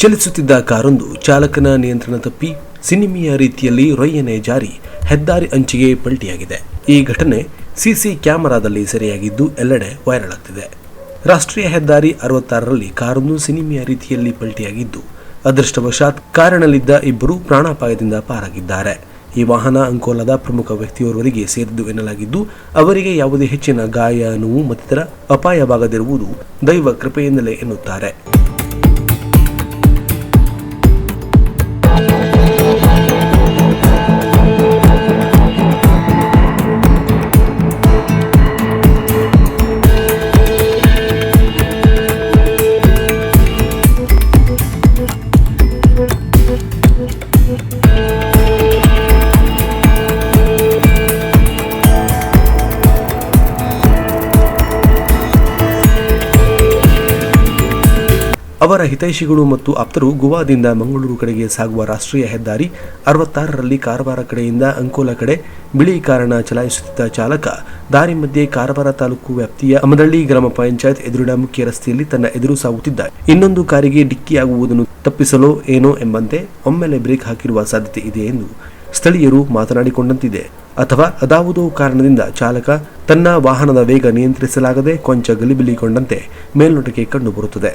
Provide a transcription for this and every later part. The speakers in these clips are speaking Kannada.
ಚಲಿಸುತ್ತಿದ್ದ ಕಾರೊಂದು ಚಾಲಕನ ನಿಯಂತ್ರಣ ತಪ್ಪಿ ಸಿನಿಮೀಯ ರೀತಿಯಲ್ಲಿ ರೊಯ್ಯನೆ ಜಾರಿ ಹೆದ್ದಾರಿ ಅಂಚಿಗೆ ಪಲ್ಟಿಯಾಗಿದೆ. ಈ ಘಟನೆ ಸಿಸಿ ಕ್ಯಾಮೆರಾದಲ್ಲಿ ಸೆರೆಯಾಗಿದ್ದು ಎಲ್ಲೆಡೆ ವೈರಲ್ ಆಗ್ತಿದೆ. ರಾಷ್ಟ್ರೀಯ ಹೆದ್ದಾರಿ ಅರವತ್ತಾರರಲ್ಲಿ ಕಾರೊಂದು ಸಿನಿಮೀಯ ರೀತಿಯಲ್ಲಿ ಪಲ್ಟಿಯಾಗಿದ್ದು, ಅದೃಷ್ಟವಶಾತ್ ಕಾರಿನಲ್ಲಿದ್ದ ಇಬ್ಬರು ಪ್ರಾಣಾಪಾಯದಿಂದ ಪಾರಾಗಿದ್ದಾರೆ. ಈ ವಾಹನ ಅಂಕೋಲದ ಪ್ರಮುಖ ವ್ಯಕ್ತಿಯೋರ್ವರಿಗೆ ಸೇರಿದ್ದು ಎನ್ನಲಾಗಿದ್ದು, ಅವರಿಗೆ ಯಾವುದೇ ಹೆಚ್ಚಿನ ಗಾಯ, ನೋವು ಮತ್ತಿತರ ಅಪಾಯವಾಗದಿರುವುದು ದೈವ ಕೃಪೆಯಿಂದಲೇ ಎನ್ನುತ್ತಾರೆ. ಅವರ ಹಿತೈಷಿಗಳು ಮತ್ತು ಆಪ್ತರು ಗೋವಾದಿಂದ ಮಂಗಳೂರು ಕಡೆಗೆ ಸಾಗುವ ರಾಷ್ಟ್ರೀಯ ಹೆದ್ದಾರಿ ಅರವತ್ತಾರರಲ್ಲಿ ಕಾರವಾರ ಕಡೆಯಿಂದ ಅಂಕೋಲ ಕಡೆ ಬಿಳಿ ಕಾರಣ ಚಲಾಯಿಸುತ್ತಿದ್ದ ಚಾಲಕ ದಾರಿ ಮಧ್ಯೆ ಕಾರವಾರ ತಾಲೂಕು ವ್ಯಾಪ್ತಿಯ ಅಮದಳ್ಳಿ ಗ್ರಾಮ ಪಂಚಾಯತ್ ಎದುರಿನ ಮುಖ್ಯ ರಸ್ತೆಯಲ್ಲಿ ತನ್ನ ಎದುರು ಸಾಗುತ್ತಿದ್ದ. ಇನ್ನೊಂದು ಕಾರಿಗೆ ಡಿಕ್ಕಿಯಾಗುವುದನ್ನು ತಪ್ಪಿಸಲೋ ಏನೋ ಎಂಬಂತೆ ಒಮ್ಮೆಲೆ ಬ್ರೇಕ್ ಹಾಕಿರುವ ಸಾಧ್ಯತೆ ಇದೆ ಎಂದು ಸ್ಥಳೀಯರು ಮಾತನಾಡಿಕೊಂಡಂತಿದೆ. ಅಥವಾ ಅದಾವುದೋ ಕಾರಣದಿಂದ ಚಾಲಕ ತನ್ನ ವಾಹನದ ವೇಗ ನಿಯಂತ್ರಿಸಲಾಗದೆ ಕೊಂಚ ಗಲಿಬಿಲಿಗೊಂಡಂತೆ ಮೇಲ್ನೋಟಕ್ಕೆ ಕಂಡುಬರುತ್ತದೆ.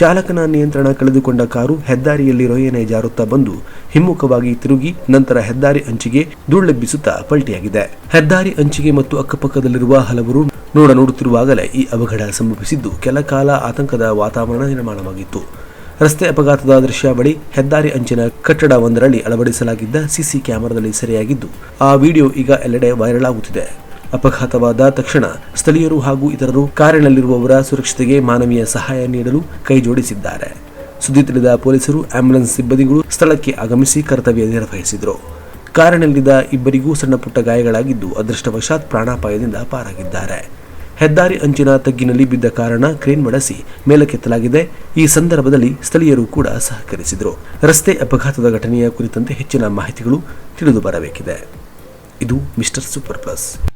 ಚಾಲಕನ ನಿಯಂತ್ರಣ ಕಳೆದುಕೊಂಡ ಕಾರು ಹೆದ್ದಾರಿಯಲ್ಲಿ ರೊಯ್ಯನೆ ಜಾರುತ್ತಾ ಬಂದು ಹಿಮ್ಮುಖವಾಗಿ ತಿರುಗಿ ನಂತರ ಹೆದ್ದಾರಿ ಅಂಚಿಗೆ ಧೂಳೆಬ್ಬಿಸುತ್ತಾ ಪಲ್ಟಿಯಾಗಿದೆ. ಹೆದ್ದಾರಿ ಅಂಚಿಗೆ ಮತ್ತು ಅಕ್ಕಪಕ್ಕದಲ್ಲಿರುವ ಹಲವರು ನೋಡ ನೋಡುತ್ತಿರುವಾಗಲೇ ಈ ಅವಘಡ ಸಂಭವಿಸಿದ್ದು, ಕೆಲ ಕಾಲ ಆತಂಕದ ವಾತಾವರಣ ನಿರ್ಮಾಣವಾಗಿತ್ತು. ರಸ್ತೆ ಅಪಘಾತದ ದೃಶ್ಯಾವಳಿ ಹೆದ್ದಾರಿ ಅಂಚಿನ ಕಟ್ಟಡ ಒಂದರಲ್ಲಿ ಅಳವಡಿಸಲಾಗಿದ್ದ ಸಿಸಿ ಕ್ಯಾಮೆರಾದಲ್ಲಿ ಸೆರೆಯಾಗಿದ್ದು, ಆ ವಿಡಿಯೋ ಈಗ ಎಲ್ಲೆಡೆ ವೈರಲ್ ಆಗುತ್ತಿದೆ. ಅಪಘಾತವಾದ ತಕ್ಷಣ ಸ್ಥಳೀಯರು ಹಾಗೂ ಇತರರು ಕಾರಿನಲ್ಲಿರುವವರ ಸುರಕ್ಷತೆಗೆ ಮಾನವೀಯ ಸಹಾಯ ನೀಡಲು ಕೈಜೋಡಿಸಿದ್ದಾರೆ. ಸುದ್ದಿ ತಿಳಿದ ಪೊಲೀಸರು ಆಂಬ್ಯುಲೆನ್ಸ್ ಸಿಬ್ಬಂದಿಗಳು ಸ್ಥಳಕ್ಕೆ ಆಗಮಿಸಿ ಕರ್ತವ್ಯ ನಿರ್ವಹಿಸಿದರು. ಕಾರಿನಲ್ಲಿದ್ದ ಇಬ್ಬರಿಗೂ ಸಣ್ಣಪುಟ್ಟ ಗಾಯಗಳಾಗಿದ್ದು ಅದೃಷ್ಟವಶಾತ್ ಪ್ರಾಣಾಪಾಯದಿಂದ ಪಾರಾಗಿದ್ದಾರೆ. ಹೆದ್ದಾರಿ ಅಂಚಿನ ತಗ್ಗಿನಲ್ಲಿ ಬಿದ್ದ ಕಾರಣ ಕ್ರೇನ್ ಬಳಸಿ ಮೇಲಕ್ಕೆತ್ತಲಾಗಿದೆ. ಈ ಸಂದರ್ಭದಲ್ಲಿ ಸ್ಥಳೀಯರು ಕೂಡ ಸಹಕರಿಸಿದರು. ರಸ್ತೆ ಅಪಘಾತದ ಘಟನೆಯ ಕುರಿತಂತೆ ಹೆಚ್ಚಿನ ಮಾಹಿತಿಗಳು ತಿಳಿದು ಬರಬೇಕಿದೆ. ಇದು ಮಿಸ್ಟರ್ ಸೂಪರ್ ಪ್ಲಸ್.